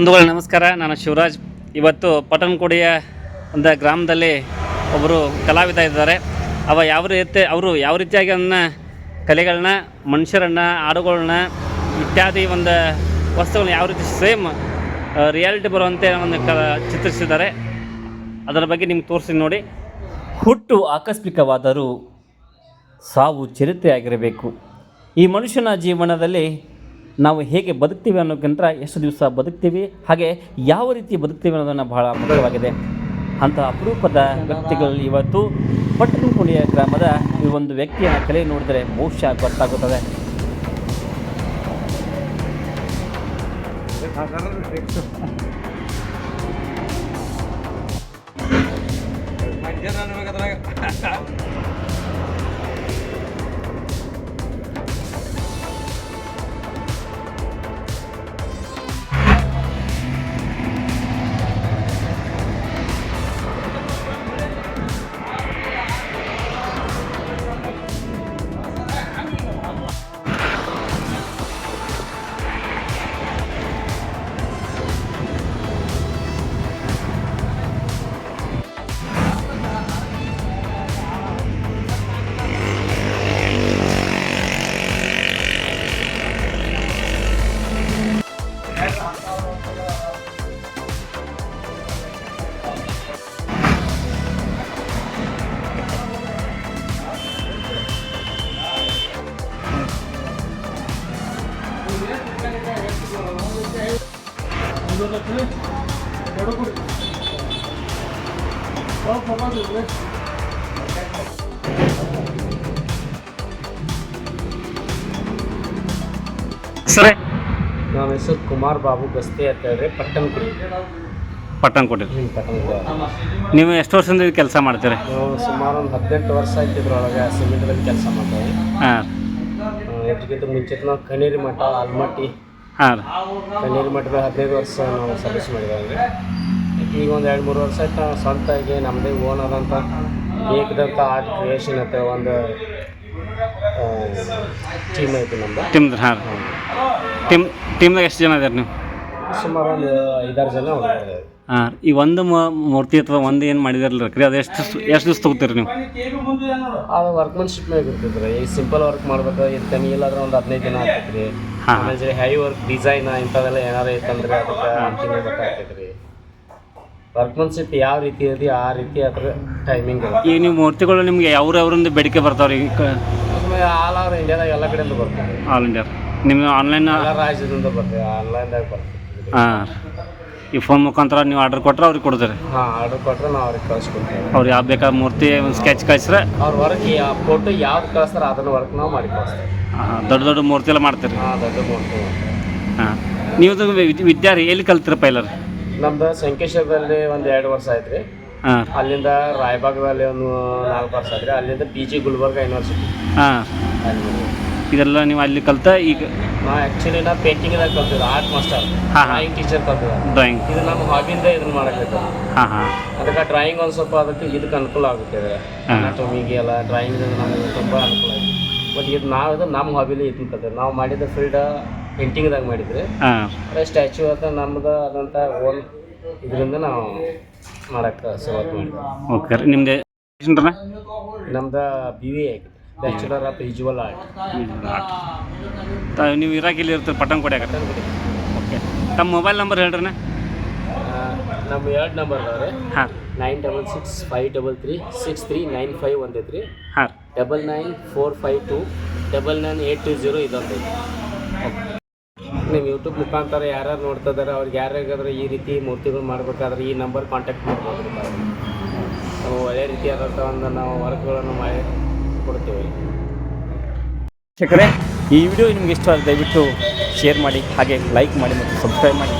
ಬಂಧುಗಳು, ನಮಸ್ಕಾರ. ನಾನು ಶಿವರಾಜ್. ಇವತ್ತು ಪಟನ್ಕೋಡಿಯ ಒಂದು ಗ್ರಾಮದಲ್ಲಿ ಒಬ್ಬರು ಕಲಾವಿದ ಇದ್ದಾರೆ. ಅವ ಯಾವ ರೀತಿ, ಅವರು ಯಾವ ರೀತಿಯಾಗಿ ಅದನ್ನ ಕಲೆಗಳನ್ನ, ಮನುಷ್ಯರನ್ನ, ಹಾಡುಗಳನ್ನ ಇತ್ಯಾದಿ ಒಂದು ವಸ್ತುಗಳನ್ನ ಯಾವ ರೀತಿ ಸೇಮ್ ರಿಯಾಲಿಟಿ ಬರುವಂತೆ ಒಂದು ಕ, ಚಿತ್ರಿಸಿದ್ದಾರೆ. ಅದರ ಬಗ್ಗೆ ನಿಮ್ಗೆ ತೋರಿಸಿ ನೋಡಿ. ಹುಟ್ಟು ಆಕಸ್ಮಿಕವಾದರೂ ಸಾವು ಚಿರತೆಯಾಗಿರಬೇಕು. ಈ ಮನುಷ್ಯನ ಜೀವನದಲ್ಲಿ ನಾವು ಹೇಗೆ ಬದುಕ್ತೀವಿ ಅನ್ನೋಕ್ಕಿಂತ ಎಷ್ಟು ದಿವಸ ಬದುಕ್ತೀವಿ, ಹಾಗೆ ಯಾವ ರೀತಿ ಬದುಕ್ತೀವಿ ಅನ್ನೋದನ್ನು ಬಹಳ ಮುಖ್ಯವಾಗಿದೆ ಅಂಥ ಅಪರೂಪದ ವ್ಯಕ್ತಿಗಳಲ್ಲಿ ಇವತ್ತು ಪಟ್ಟಣಕುಣಿಯ ಗ್ರಾಮದ ಈ ಒಂದು ವ್ಯಕ್ತಿಯ ಕಲೆ ನೋಡಿದರೆ ಬಹುಶಃ ಗೊತ್ತಾಗುತ್ತದೆ. ಸರಿ ನನ್ನ ಹೆಸರು ಕುಮಾರ್ ಬಾಬು ಗಸ್ತಿ ಅಂತ ಹೇಳ್ರಿ ಪಟ್ಟಣ ಪಟ್ಟಣಕೋಟೆ ಪಟ್ಟಣಕುಡಿ. ನೀವು ಎಷ್ಟು ವರ್ಷದಿಂದ ಕೆಲಸ ಮಾಡ್ತೀರಿ? ನಾವು ಸುಮಾರು ಒಂದು ಹದಿನೆಂಟು ವರ್ಷ ಆಯ್ತು ಇದ್ರೊಳಗೆ ಸಿಮೆಂಟ್ದಲ್ಲಿ ಕೆಲಸ ಮಾಡ್ತೀವಿ ಹಾಂ. ಇದಕ್ಕಿಂತ ಮುಂಚಿತ ನಾವು ಕನೇರಿ ಮಠ ಆಲ್ಮಟ್ಟಿ ಹಾಂ. ಕನೇರಿ ಮಠದ ಹದಿನೈದು ವರ್ಷ ನಾವು ಸರ್ವಿಸ್ ಮಾಡಿದ್ದೇವೆ ಈಗ ಒಂದು ಎರಡು ಮೂರು ವರ್ಷ ಆಯ್ತು ನಾವು ಸ್ವಂತಾಗಿ ನಮ್ಮದೇ ಓನ್ ಆದಂಥ ಏಕದಂತ ಆರ್ಟ್ ಕ್ರಿಯೇಷನ್ ಅಂತ ಒಂದು ಟೀಮ್ ಐತಿ ನಮ್ದು. ಟೀಮ್ ಹಾಂ. ಟೀಮ್ ಟೀಮ್ದಾಗ ಎಷ್ಟು ಜನ ಇದ್ದಾರೆ ನೀವು? ಸುಮಾರು ಒಂದು ಐದಾರು ಜನ ಹಾಂ ಈ ಒಂದು ಮ- ಮೂರ್ತಿ ಅಥವಾ ಒಂದು ಏನು ಮಾಡಿದಾರಲ್ಲ ರೀ ಅದು ಎಷ್ಟು ಎಷ್ಟು ದಿವ್ಸ ತೊಗೋತೀರಿ ನೀವು? ಅದು ವರ್ಕ್ಮನ್ಶಿಪ್ ಮೇಲೆ ಇರ್ತೈತೆ ರೀ. ಈಗ ಸಿಂಪಲ್ ವರ್ಕ್ ಮಾಡ್ಬೇಕು ಇದು ಕಮ್ಮಿ ಇಲ್ಲಾಂದ್ರೆ ಒಂದು ಹದಿನೈದು ದಿನ ಆಗ್ತೈತೆ ಹಾಂ. ಆಮೇಲೆ ಹೆವಿ ವರ್ಕ್ ಡಿಸೈನ್ ಇಂಥವೆಲ್ಲ ಏನಾರ ಇತ್ತಂದ್ರೆ ಅದಕ್ಕೆ ಅಂತಿನ ಬೇಕಾಗ್ತೈತ್ರಿ ವರ್ಕ್ಮನ್ಶಿಪ್ ಯಾವ ರೀತಿ ಇದೆ ಆ ರೀತಿ ಅದ್ರ ಟೈಮಿಂಗ್ ಈಗ ನೀವು ಮೂರ್ತಿಗಳು ನಿಮ್ಗೆ ಯಾವ್ರವ್ರಿಂದ ಬೇಡಿಕೆ ಬರ್ತಾವ್ರಿ ಆಲ್ ಓವರ್ ಇಂಡಿಯಾದಾಗ ಎಲ್ಲ ಕಡೆಯಿಂದ ಬರ್ತದೆ ಆಲ್ ಇಂಡಿಯಾ. ನಿಮ್ಮ ಆನ್ಲೈನ್ ಎಲ್ಲ ರಾಜ್ಯದಿಂದ ಬರ್ತದೆ ಆನ್ಲೈನ್ದಾಗ ಬರ್ತದೆ ಹಾಂ. ಈ ಫೋನ್ ಮುಖಾಂತರ ನೀವು ಆರ್ಡರ್ ಕೊಟ್ಟರೆ ಅವ್ರಿಗೆ ಕೊಡ್ತೀರಿ. ಹಾಂ ಆರ್ಡರ್ ಕೊಟ್ಟರೆ ನಾವು ಅವ್ರಿಗೆ ಕಳ್ಸ್ಕೊಡ್ತೇವೆ. ಅವ್ರು ಯಾವ ಬೇಕಾದ ಮೂರ್ತಿ ಒಂದು ಸ್ಕೆಚ್ ಕಳಿಸ್ರೆ ಅವ್ರ ವರ್ಕ್ ಫೋಟೋ ಯಾವ್ದು ಕಳಿಸ್ತಾರೆ ಅದನ್ನ ವರ್ಕ್ ನಾವು ಮಾಡಿ ಕಳಿಸ್ತೇವೆ. ದೊಡ್ಡ ದೊಡ್ಡ ಮೂರ್ತಿ ಎಲ್ಲ ಮಾಡ್ತೀರಿ. ಹಾಂ ದೊಡ್ಡ ಮೂರ್ತಿ. ಹಾಂ. ನೀವು ವಿದ್ಯಾರ್ಥಿ ಎಲ್ಲಿ ಕಲ್ತಿರ ಪೈಲರ್? ನಮ್ದು ಸಂಕೇಶ್ವರದಲ್ಲಿ ಒಂದು ಎರಡು ವರ್ಷ ಆಯ್ತು ರೀ ಹಾಂ. ಅಲ್ಲಿಂದ ರಾಯಬಾಗದಲ್ಲಿ ಒಂದು ನಾಲ್ಕು ವರ್ಷ ಆದ್ರೆ ಅಲ್ಲಿಂದ ಪಿ ಜಿ ಗುಲ್ಬರ್ಗ ಯೂನಿವರ್ಸಿಟಿ ಹಾಂ. ಇದೆಲ್ಲ ನೀವು ಅಲ್ಲಿ ಕಲ್ತ ಈಗ ನಾ ಆ್ಯಕ್ಚುಲಿ ನಾ ಪೇಂಟಿಂಗ್ದಾಗ ಕಲ್ತಿದ್ದೆ ಆರ್ಟ್ ಮಾಸ್ಟರ್ ಹಾ, ಹಾ. Drawing teacher ಕಲ್ತಿದ್ದೆ. ಡ್ರಾಯಿಂಗ್ ಇದು ನಮ್ಮ ಹಾಬಿಯಿಂದ ಇದನ್ನ ಮಾಡಕ್ಕೆ ಹಾಂ ಹಾಂ. ಅದಕ್ಕೆ ಡ್ರಾಯಿಂಗ್ ಒಂದು ಸ್ವಲ್ಪ ಅದಕ್ಕೆ ಇದಕ್ಕೆ ಅನುಕೂಲ ಆಗುತ್ತೆ ಹಾ. ಟೊಮಿಗೆ ಎಲ್ಲ ಡ್ರಾಯಿಂಗ್ ನಮಗೆ ತುಂಬ ಅನುಕೂಲ ಆಗಿದೆ ಬಟ್ ಇದು ನಾವು ಇದು ನಮ್ಮ ಹಾಬಿಲಿ ಇದನ್ನ ಕಲ್ತಿದ್ದೆ. ನಾವು ಮಾಡಿದ ಫೀಲ್ಡ್ ಪೇಂಟಿಂಗ್ದಾಗ ಮಾಡಿದ್ರಿ ಹಾಂ. ಅದೇ ಸ್ಟ್ಯಾಚು ಅಂತ ನಮ್ದು ಆದಂಥ ಓನ್ ಇದರಿಂದ ನಾವು ಮಾಡಕ್ಕೆ ಶುರುವಾತ್ ಮಾಡಿದ್ವಿ. ಓಕೆ ರೀ. ನಿಮ್ದು B V bachelor of visual art ನೀವು ಇರಾಕ್ ಇಲ್ಲಿ ಇರ್ತೀರಿ ಪಟ್ಟಣ ಕೊಡ್ಯಾಕ ಓಕೆ ತಮ್ಮ ಮೊಬೈಲ್ ನಂಬರ್ ಹೇಳ್ರಿ ನಮ್ಮ ಎರಡು ನಂಬರ್ ಅದಾವೆ ಹಾಂ. Nine double six five double three six three nine five ಒಂದೈತ್ರಿ ಹಾಂ. Double nine four five two double nine eight two zero ಇದೊಂದೈತಿ ನೀವು ಯೂಟ್ಯೂಬ್ ಮುಖಾಂತರ ಯಾರ್ಯಾರು ನೋಡ್ತಾ ಇದ್ದಾರೆ ಅವ್ರಿಗೆ ಯಾರ್ಯಾಗಾದ್ರೆ ಈ ರೀತಿ ಮೂರ್ತಿಗಳು ಮಾಡಬೇಕಾದ್ರೆ ಈ ನಂಬರ್ ಕಾಂಟ್ಯಾಕ್ಟ್ ಮಾಡ್ಬೋದು. ನಾವು ಒಳ್ಳೆ ರೀತಿಯಾದಂಥ ಒಂದು ನಾವು ವರ್ಕ್ಗಳನ್ನು ಮಾಡಿ ಕೊಡ್ತೀವಿ ಶಿಕ್ಷಕರೇ ಈ ವಿಡಿಯೋ ನಿಮ್ಗೆ ಇಷ್ಟ ದಯವಿಟ್ಟು ಶೇರ್ ಮಾಡಿ, ಹಾಗೆ ಲೈಕ್ ಮಾಡಿ ಮತ್ತು ಸಬ್ಸ್ಕ್ರೈಬ್ ಮಾಡಿ.